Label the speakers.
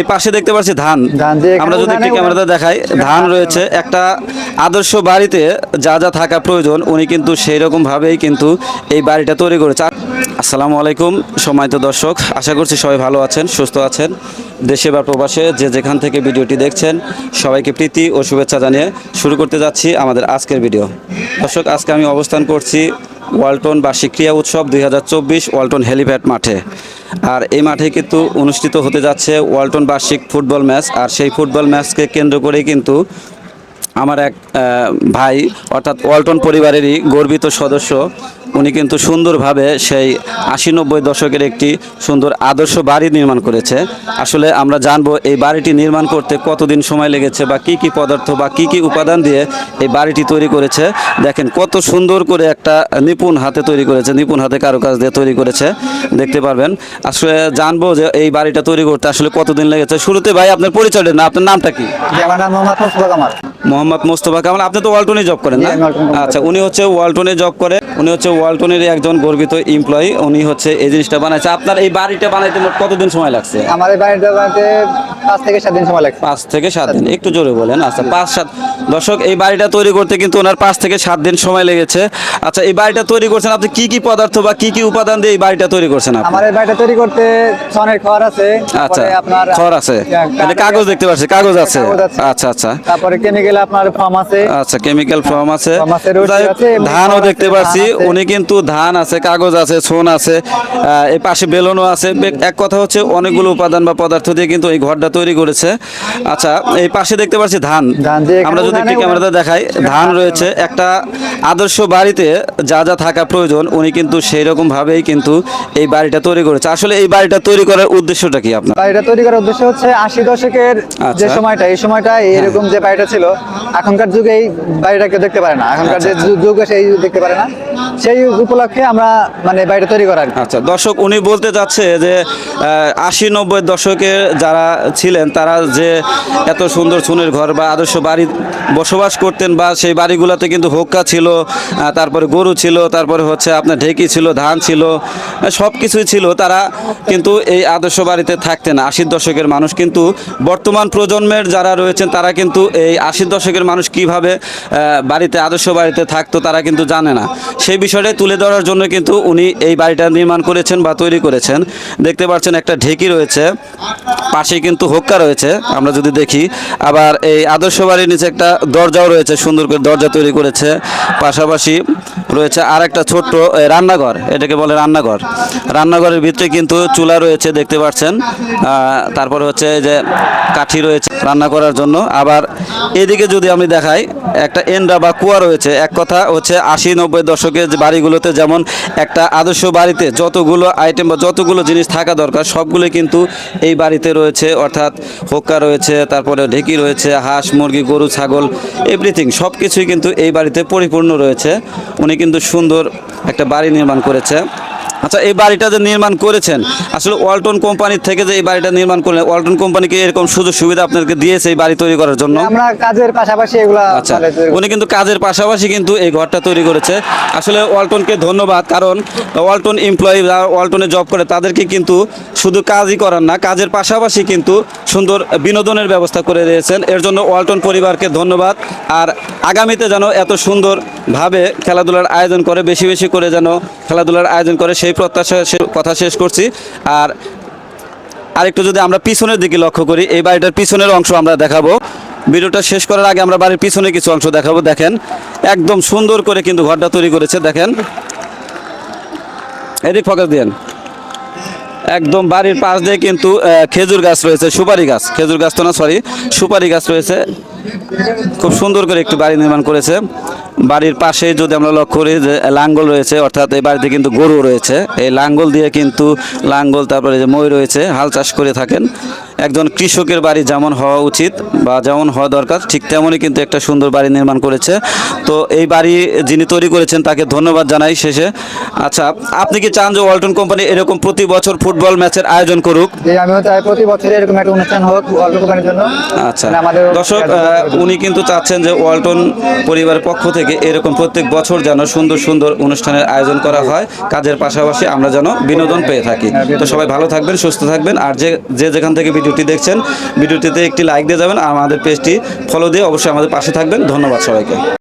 Speaker 1: এই পাশে দেখতে পাচ্ছি ধান। আমরা যদি একটু ক্যামেরাতে দেখাই ধান রয়েছে একটা আদর্শ বাড়িতে যা যা থাকা প্রয়োজন উনি কিন্তু সেই রকম ভাবেই কিন্তু এই বাড়িটা তৈরি করেছে। আসসালামু আলাইকুম সম্মানিত দর্শক আশা করছি সবাই ভালো আছেন সুস্থ আছেন। দেশে বা প্রবাসে যে যেখান থেকে ভিডিওটি দেখছেন সবাইকে প্রীতি ও শুভেচ্ছা জানিয়ে শুরু করতে যাচ্ছি আমাদের আজকের ভিডিও। দর্শক আজকে আমি অবস্থান করছি ওয়ালটন বার্ষিক ক্রীড়া উৎসব দুই হাজার চব্বিশ ওয়ালটন হেলিপ্যাড মাঠে। আর এই মাঠে কিন্তু অনুষ্ঠিত হতে যাচ্ছে ওয়ালটন বার্ষিক ফুটবল ম্যাচ। আর সেই ফুটবল ম্যাচকে কেন্দ্র করেই কিন্তু আমার এক ভাই, অর্থাৎ ওয়ালটন পরিবারেরই গর্বিত সদস্য উনি কিন্তু সুন্দরভাবে সেই আশি নব্বই দশকের একটি সুন্দর আদর্শ বাড়ি নির্মাণ করেছে। আসলে আমরা জানব এই বাড়িটি নির্মাণ করতে কতদিন সময় লেগেছে বা কি কি পদার্থ বা কি কি উপাদান দিয়ে এই বাড়িটি তৈরি করেছে। দেখেন কত সুন্দর করে একটা নিপুণ হাতে তৈরি করেছে নিপুণ হাতে কারুকাজ দিয়ে তৈরি করেছে। দেখতে পারবেন। আসলে জানব যে এই বাড়িটা তৈরি করতে আসলে কতদিন লেগেছে। শুরুতে ভাই আপনার পরিচয় না আপনার নামটা কি?
Speaker 2: মোহাম্মদ মুস্তফা কামাল।
Speaker 1: আপনি তো ওয়ালটনে জব করেন না? আচ্ছা উনি হচ্ছে ওয়ালটনে জব করে। উনি হচ্ছে ওয়ালটনের একজন গর্বিত এমপ্লয়ি উনি হচ্ছে এই জিনিসটা বানাইছে। আপনার এই বাড়িটা বানাইতে মোট কতদিন সময় লাগছে?
Speaker 2: আমার এই বাড়িটা বানাতে পাঁচ থেকে সাত দিন সময় লাগছে।
Speaker 1: পাঁচ থেকে সাত দিন। একটু জোরে বলেন। আচ্ছা পাঁচ সাত। দর্শক এই বাড়িটা তৈরি করতে কিন্তু ওনার পাঁচ থেকে সাত দিন সময় লেগেছে। আচ্ছা এই বাড়িটা তৈরি করছেন আপনি কি কি পদার্থ বা কি কি উপাদান দিয়ে এই বাড়িটা তৈরি করছেন আপনি?
Speaker 2: আমার এই বাড়িটা তৈরি করতে ছনের খড় আছে
Speaker 1: আচ্ছা
Speaker 2: আপনার
Speaker 1: খড় আছে। এটা কাগজ দেখতে পাচ্ছি কাগজ আছে। আচ্ছা আচ্ছা।
Speaker 2: তারপরে কেমিক্যাল আপনার ফর্ম আছে।
Speaker 1: আচ্ছা কেমিক্যাল ফর্ম আছে। ধানও দেখতে পাচ্ছি। উনি কিন্তু ধান আছে কাগজ আছে ছোন আছে এই পাশে বেলুনও আছে। এক কথা হচ্ছে অনেকগুলো উপাদান বা পদার্থ দিয়ে কিন্তু এই ঘরটা তৈরি করেছে। আচ্ছা এই পাশে দেখতে পাচ্ছি ধান।
Speaker 2: যে
Speaker 1: আমরা যদি একটু ক্যামেরাতে দেখাই ধান রয়েছে। একটা আদর্শ বাড়িতে যা যা থাকা প্রয়োজন উনি কিন্তু সেই রকম ভাবেই কিন্তু এই বাড়িটা তৈরি করেছে। আসলে এই বাড়িটা তৈরি করার উদ্দেশ্যটা কি আপনার?
Speaker 2: বাড়িটা তৈরি করার উদ্দেশ্য হচ্ছে আশি দশকের যে
Speaker 1: আচ্ছা।
Speaker 2: সময়টা এই সময়টা এরকম যে বাড়িটা ছিল এখনকার যুগে এই বাড়িটা কেউ দেখতে পারে না। এখনকার যে
Speaker 1: আচ্ছা,
Speaker 2: যুগ সেই দেখতে পারে না। সেই উপলক্ষে আমরা মানে বাড়িটা তৈরি করার
Speaker 1: আচ্ছা দর্শক, উনি বলতে চাচ্ছে যে আশি নব্বই দশকে যারা ছিলেন, তারা যে এত সুন্দর সুনের ঘর বা আদর্শ বাড়ি বসবাস করতেন বা সেই বাড়িগুলোতে কিন্তু হোক্কা ছিল তারপরে গরু ছিল, তারপরে হচ্ছে আপনার ঢেকি ছিল, ধান ছিল সব কিছুই ছিল, তারা কিন্তু এই আদর্শ বাড়িতে থাকতেন। আশির দশকের মানুষ কিন্তু বর্তমান প্রজন্মের যারা রয়েছেন, তারা কিন্তু এই আশির দশকের মানুষ কীভাবে বাড়িতে, আদর্শ বাড়িতে থাকতো, তারা কিন্তু জানে না। সেই বিষয়টাই তুলে ধরার জন্য কিন্তু উনি এই বাড়িটা নির্মাণ করেছেন বা তৈরি করেছেন। দেখতে পাচ্ছেন একটা ঢেকি রয়েছে পাশে কিন্তু হোক্কা রয়েছে, আমরা যদি দেখি। আবার এই আদর্শ বাড়ির নিচে একটা দরজাও রয়েছে, সুন্দর করে দরজা তৈরি করেছে। পাশাপাশি রয়েছে আর একটা ছোট্ট রান্নাঘর, এটাকে বলে রান্নাঘর। রান্নাঘরের ভিতরে কিন্তু চুলা রয়েছে, দেখতে পাচ্ছেন। তারপরে হচ্ছে যে কাঠি রয়েছে রান্না করার জন্য। আবার এদিকে যদি আমি দেখাই, একটা এন্ডা বা কুয়া রয়েছে, এক কথা হচ্ছে আশি নব্বই দশকের যে বাড়িগুলোতে যেমন একটা আদর্শ বাড়িতে যতগুলো আইটেম বা যতগুলো জিনিস থাকা দরকার সবগুলো কিন্তু এই বাড়িতে রয়েছে। অর্থাৎ হোক্কা রয়েছে, তারপরে ঢেঁকি রয়েছে, হাঁস, মুরগি, গরু, ছাগল এভরিথিং সব কিছুই কিন্তু এই বাড়িতে পরিপূর্ণ রয়েছে। উনি কিন্তু সুন্দর একটা বাড়ি নির্মাণ করেছে। আচ্ছা এই বাড়িটা যে নির্মাণ করেছেন আসলে ওয়ালটন কোম্পানির থেকে যে এই বাড়িটা নির্মাণ করলেন ওয়ালটন কোম্পানিকে এরকম সুযোগ সুবিধা আপনাদেরকে দিয়েছে এই বাড়ি তৈরি করার জন্য?
Speaker 2: আমরা কাজের পাশাপাশি এগুলা
Speaker 1: আচ্ছা
Speaker 2: মানে।
Speaker 1: উনি কিন্তু কাজের পাশাপাশি কিন্তু এই ঘরটা তৈরি করেছে। আসলে ওয়ালটনকে ধন্যবাদ কারণ ওয়ালটন এমপ্লয়ি যারা ওয়ালটনে জব করে তাদেরকে কিন্তু শুধু কাজই করার না কাজের পাশাপাশি কিন্তু সুন্দর বিনোদনের ব্যবস্থা করে দিয়েছেন। এর জন্য ওয়ালটন পরিবারকে ধন্যবাদ। আর আগামীতে যেন এত সুন্দরভাবে খেলাধুলার আয়োজন করে, বেশি বেশি করে যেন খেলাধুলার আয়োজন করে, সেই প্রত্যাশা কথা শেষ করছি। আর আরেকটু যদি আমরা পিছনের দিকে লক্ষ্য করি, এই বাড়িটার পিছনের অংশ আমরা দেখাবো। ভিডিওটা শেষ করার আগে আমরা বাড়ির পিছনে কিছু অংশ দেখাবো। দেখেন, একদম সুন্দর করে কিন্তু ঘরটা তৈরি করেছে। দেখেন, এদিক ফোকাস দিয়েন। একদম বাড়ির পাশ দিয়ে কিন্তু খেজুর গাছ রয়েছে, সুপারি গাছ। খেজুর গাছ তো না সরি সুপারি গাছ রয়েছে। খুব সুন্দর করে একটি বাড়ি নির্মাণ করেছে। বাড়ির পাশে যদি আমরা লক্ষ্য করি যে লাঙ্গল রয়েছে, অর্থাৎ এই বাড়িতে কিন্তু গরু রয়েছে। এই লাঙ্গল দিয়ে কিন্তু লাঙ্গল, তারপরে যে মই রয়েছে, হাল চাষ করে থাকেন। একজন কৃষকের বাড়ি যেমন হওয়া উচিত বা যেমন হওয়া দরকার ঠিক তেমনই কিন্তু একটা সুন্দর বাড়ি নির্মাণ করেছে। তো এই বাড়ি যিনি তৈরি করেছেন তাকে ধন্যবাদ জানাই শেষে। আচ্ছা আপনি কি চান যে ওয়ালটন কোম্পানি এরকম প্রতি বছর ফুটবল ম্যাচের আয়োজন করুক?
Speaker 2: আমিও চাই প্রতি বছর এরকম একটা অনুষ্ঠান হোক অল্প কোম্পানির জন্য।
Speaker 1: আচ্ছা
Speaker 2: মানে
Speaker 1: দর্শক উনি কিন্তু চাচ্ছেন যে ওয়ালটন পরিবারের পক্ষ থেকে এরকম প্রত্যেক বছর যেন সুন্দর সুন্দর অনুষ্ঠানের আয়োজন করা হয়। কাজের পাশাপাশি আমরা যেন বিনোদন পেয়ে থাকি। তো সবাই ভালো থাকবেন সুস্থ থাকবেন আর যে যে যেখান থেকে ভিডিওটি দেখছেন, ভিডিওটিতে একটি লাইক দিয়ে যাবেন, আর আমাদের পেজটি ফলো দিয়ে অবশ্যই আমাদের পাশে থাকবেন। ধন্যবাদ সবাইকে।